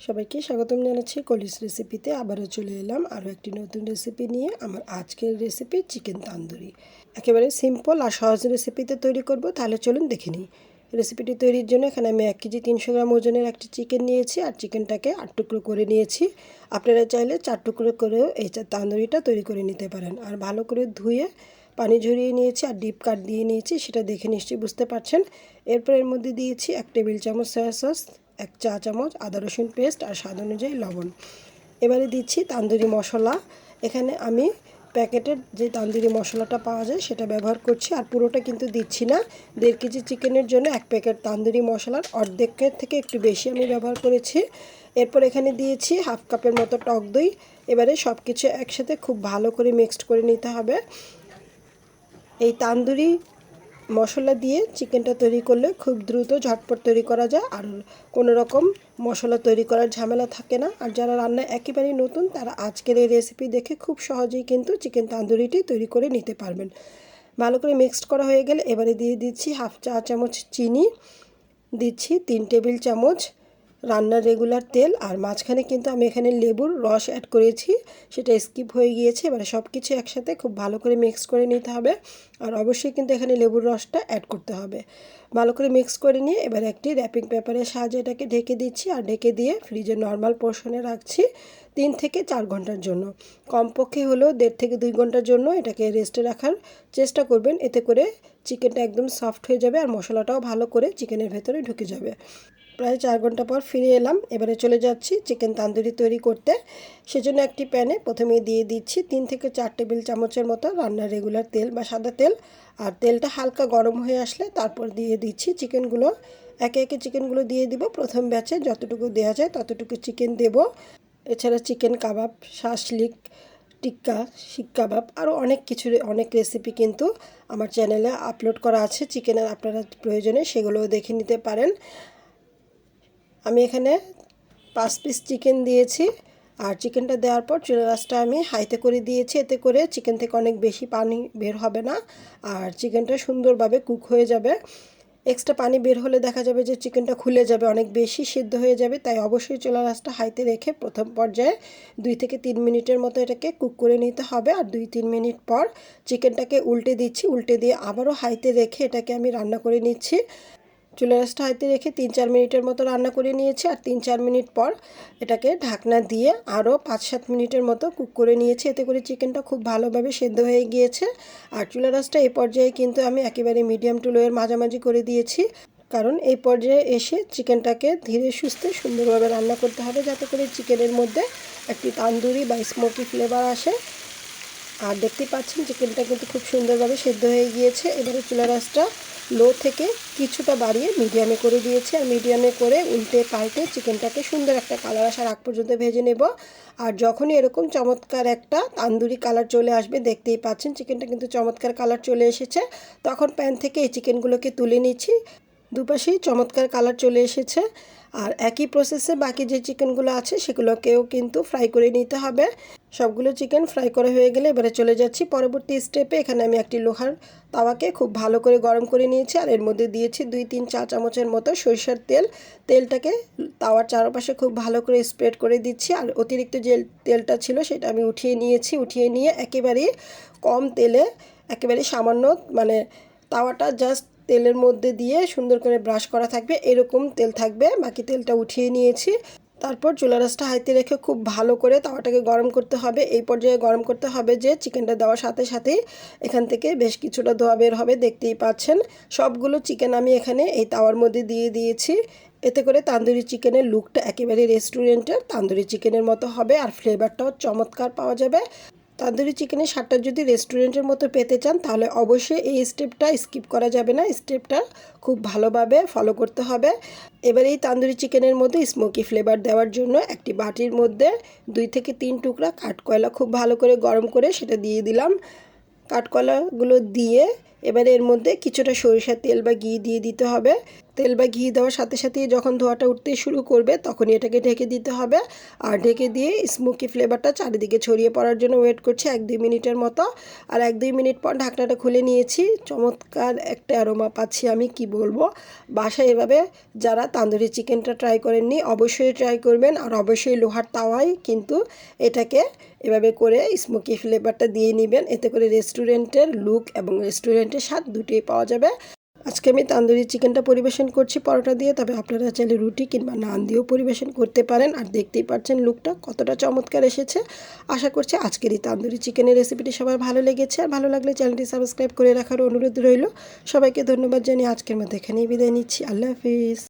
সবাইকে স্বাগতম জানাচ্ছি কলিস রেসিপিতে। আবারও চলে এলাম আরও একটি নতুন রেসিপি নিয়ে আমার আজকের রেসিপি চিকেন তান্দুরি। একেবারে সিম্পল আর সহজ রেসিপিতে তৈরি করব, তাহলে চলুন দেখে নিই। রেসিপিটি তৈরির জন্য এখানে আমি এক কেজি তিনশো গ্রাম ওজনের একটি চিকেন নিয়েছি আর চিকেনটাকে আট টুকরো করে নিয়েছি। আপনারা চাইলে চার টুকরো করেও এই তান্দুরিটা তৈরি করে নিতে পারেন। আর ভালো করে ধুয়ে পানি ঝরিয়ে নিয়েছি আর ডিপ কাট দিয়ে নিয়েছি, সেটা দেখে নিশ্চয়ই বুঝতে পারছেন। এরপর এর মধ্যে দিয়েছি এক টেবিল চামচ সয়া সস এক চা চামচ আদা রসুন পেস্ট আর স্বাদ অনুযায়ী লবণ। এবারে দিচ্ছি তান্দুরি মশলা। এখানে আমি প্যাকেটের যে তান্দুরি মশলাটা পাওয়া যায় সেটা ব্যবহার করছি আর পুরোটা কিন্তু দিচ্ছি না। দেড় কেজি চিকেনের জন্য এক প্যাকেট তান্দুরি মশলার অর্ধেকের থেকে একটু বেশি আমি ব্যবহার করেছি। এরপর এখানে দিয়েছি হাফ কাপের মতো টক দই। এবারে সব কিছু একসাথে খুব ভালো করে মিক্সড করে নিতে হবে। এই তান্দুরি মশলা দিয়ে চিকেনটা তৈরি করলে খুব দ্রুত ঝটপট তৈরি করা যায়। আর কোনো রকম মশলা তৈরি করার ঝামেলা থাকে না। আর যারা রান্না একেবারেই নতুন, তারা আজকের এই রেসিপি দেখে খুব সহজেই কিন্তু চিকেন তান্দুরিটি তৈরি করে নিতে পারবেন। ভালো করে মিক্সড করা হয়ে গেলে এবারে দিয়ে দিচ্ছি হাফ চা চামচ চিনি, দিচ্ছি তিন টেবিল চামচ রান্নার রেগুলার তেল আর মাঝখানে কিন্তু আমি এখানে লেবুর রস অ্যাড করেছি। সেটা স্কিপ হয়ে গিয়েছে। এবারে সব কিছু একসাথে খুব ভালো করে মিক্স করে নিতে হবে। আর অবশ্যই কিন্তু এখানে লেবুর রসটা অ্যাড করতে হবে। ভালো করে মিক্স করে নিয়ে এবার একটি র্যাপিং পেপারের সাহায্যে এটাকে ঢেকে দিচ্ছি আর ঢেকে দিয়ে ফ্রিজে নর্মাল পোর্শনে রাখছি তিন থেকে চার ঘণ্টার জন্য। কমপক্ষে হলেও দেড় থেকে দুই ঘণ্টার জন্য এটাকে রেস্টে রাখার চেষ্টা করবেন। এতে করে চিকেনটা একদম সফট হয়ে যাবে আর মশলাটাও ভালো করে চিকেনের ভেতরে ঢুকে যাবে। প্রায় চার ঘণ্টা পর ফিরে এলাম। এবারে চলে যাচ্ছি চিকেন তান্দুরি তৈরি করতে। সেজন্য একটি প্যানে প্রথমে দিয়ে দিচ্ছি তিন থেকে চার টেবিল চামচের মতো রান্নার রেগুলার তেল বা সাদা তেল। আর তেলটা হালকা গরম হয়ে আসলে তারপর দিয়ে দিচ্ছি চিকেনগুলো। একে একে চিকেনগুলো দিয়ে দিব। প্রথম ব্যাচে যতটুকু দেওয়া যায় ততটুকু চিকেন দেব। এছাড়া চিকেন কাবাব, শাসলিক, টিক্কা, শিক কাবাব আরও অনেক কিছু অনেক রেসিপি কিন্তু আমার চ্যানেলে আপলোড করা আছে। চিকেনের আপনারা প্রয়োজনে সেগুলোও দেখে নিতে পারেন। আমি এখানে পাঁচ পিস চিকেন দিয়েছি। আর চিকেনটা দেওয়ার পর চুলা রাসটা আমি হাইতে করে দিয়েছি। এতে করে চিকেন থেকে অনেক বেশি পানি বের হবে না। আর চিকেনটা সুন্দরভাবে কুক হয়ে যাবে। এক্সট্রা পানি বের হলে দেখা যাবে যে চিকেনটা খুলে যাবে, অনেক বেশি সিদ্ধ হয়ে যাবে। তাই অবশ্যই চুলা রাসটা হাইতে রেখে প্রথম পর্যায়ে দুই থেকে তিন মিনিটের মতো এটাকে কুক করে নিতে হবে। আর দুই তিন মিনিট পর চিকেনটাকে উল্টে দিচ্ছি। উল্টে দিয়ে আবারও হাইতে রেখে এটাকে আমি রান্না করে নিচ্ছি। চুলা রাসটা হাতে রেখে তিন চার মিনিটের মতো রান্না করে নিয়েছি আর তিন চার মিনিট পর এটাকে ঢাকনা দিয়ে আরও পাঁচ সাত মিনিটের মতো কুক করে নিয়েছি। এতে করে চিকেনটা খুব ভালোভাবে সেদ্ধ হয়ে গিয়েছে আর চুলা রাসটা এই পর্যায়ে কিন্তু আমি একেবারে মিডিয়াম টু লোয়ের মাঝামাঝি করে দিয়েছি। কারণ এই পর্যায়ে এসে চিকেনটাকে ধীরে সুস্থে সুন্দরভাবে রান্না করতে হবে যাতে করে চিকেনের মধ্যে একটি তান্দুরি বা স্মোকি ফ্লেভার আসে। আর দেখতে পাচ্ছেন চিকেনটা কিন্তু খুব সুন্দরভাবে সেদ্ধ হয়ে গিয়েছে। এবারে চুলা রাসটা লো থেকে কিছুটা বাড়িয়ে মিডিয়ামে করে দিয়েছি। আর মিডিয়ামে করে উল্টে পাল্টে চিকেনটাকে সুন্দর একটা কালার আসার আগ পর্যন্ত ভেজে নেব। আর যখনই এরকম চমৎকার একটা তান্দুরি কালার চলে আসবে, দেখতেই পাচ্ছেন চিকেনটা কিন্তু চমৎকার কালার চলে এসেছে। তখন প্যান থেকে এই চিকেনগুলোকে তুলে নিচ্ছি। দুপাশেই চমৎকার কালার চলে এসেছে। আর একই প্রসেসে বাকি যে চিকেনগুলো আছে, সেগুলোকেও কিন্তু ফ্রাই করে নিতে হবে। সবগুলো চিকেন ফ্রাই করা হয়ে গেলে এবারে চলে যাচ্ছি পরবর্তী স্টেপে এখানে আমি একটি লোহার তাওয়াকে খুব ভালো করে গরম করে নিয়েছি আর এর মধ্যে দিয়েছি দুই, তিন চা চামচের মতো সরিষার তেল। তেলটাকে তাওয়ার চারপাশে খুব ভালো করে স্প্রেড করে দিচ্ছি আর অতিরিক্ত যে তেলটা ছিল সেটা আমি উঠিয়ে নিয়েছি, উঠিয়ে নিয়ে একেবারেই কম তেলে একেবারে সামান্য মানে তাওয়াটা জাস্ট তেলের মধ্যে দিয়ে সুন্দর করে ব্রাশ করা থাকবে। এরকম তেল থাকবে। বাকি তেলটা উঠিয়ে নিয়েছি। তারপর চুলা রাসটা হাইতে রেখে খুব ভালো করে তাওয়াটাকে গরম করতে হবে। এই পর্যায়ে গরম করতে হবে যে চিকেনটা দেওয়ার সাথে সাথেই। এখান থেকে বেশ কিছুটা ধোয়া বের হবে, দেখতেই পাচ্ছেন। সবগুলো চিকেন আমি এখানে এই তাওয়ার মধ্যে দিয়ে দিয়েছি। এতে করে তান্দুরি চিকেনের লুকটা একেবারে রেস্টুরেন্টের তান্দুরি চিকেনের মতো হবে। আর ফ্লেভারটাও চমৎকার পাওয়া যাবে। তান্দুরি চিকেনের স্বাদটা যদি রেস্টুরেন্টের মতো পেতে চান, তাহলে অবশ্যই এই স্টেপটা স্কিপ করা যাবে না। স্টেপটা খুব ভালোভাবে ফলো করতে হবে। এবার এই তান্দুরি চিকেনের মধ্যে স্মোকি ফ্লেভার দেওয়ার জন্য একটি বাটির মধ্যে দুই থেকে তিন টুকরা কাঠকয়লা খুব ভালো করে গরম করে সেটা দিয়ে দিলাম। কাঠকয়লাগুলো দিয়ে এবারে এর মধ্যে কিছুটা সরিষার তেল বা ঘি দিয়ে দিতে হবে। তেল বা ঘি দেওয়ার সাথে সাথে যখন ধোয়াটা উঠতে শুরু করবে, তখনই এটাকে ঢেকে দিতে হবে। আর ঢেকে দিয়ে স্মোকি ফ্লেভারটা চারিদিকে ছড়িয়ে পড়ার জন্য ওয়েট করছি এক দুই মিনিটের মতো। আর এক দুই মিনিট পর ঢাকনাটা খুলে নিয়েছি। চমৎকার একটা অ্যারোমা পাচ্ছি আমি, কি বলব? বাসায় এভাবে যারা তান্দুরি চিকেনটা ট্রাই করেননি, অবশ্যই ট্রাই করবেন। আর অবশ্যই লোহার তাওয়ায় কিন্তু এটাকে এভাবে করে স্মোকি ফ্লেভারটা দিয়ে নেবেন। এতে করে রেস্টুরেন্টের লুক এবং রেস্টুরেন্টের স্বাদ দুটোই পাওয়া যাবে। আজকে আমি তান্দুরি চিকেনটা পরিবেশন করছি পরোটা দিয়ে, তবে আপনারা চাইলে রুটি কিংবা নান দিয়েও পরিবেশন করতে পারেন। আর দেখতেই পাচ্ছেন লুকটা কতটা চমৎকার এসেছে। আশা করছি আজকের এই তান্দুরি চিকেনের রেসিপিটি সবার ভালো লেগেছে। আর ভালো লাগলে চ্যানেলটি সাবস্ক্রাইব করে রাখার অনুরোধ রইল। সবাইকে ধন্যবাদ জানিয়ে আজকের মধ্যে এখানেই বিদায় নিচ্ছি। আল্লাহ হাফিজ।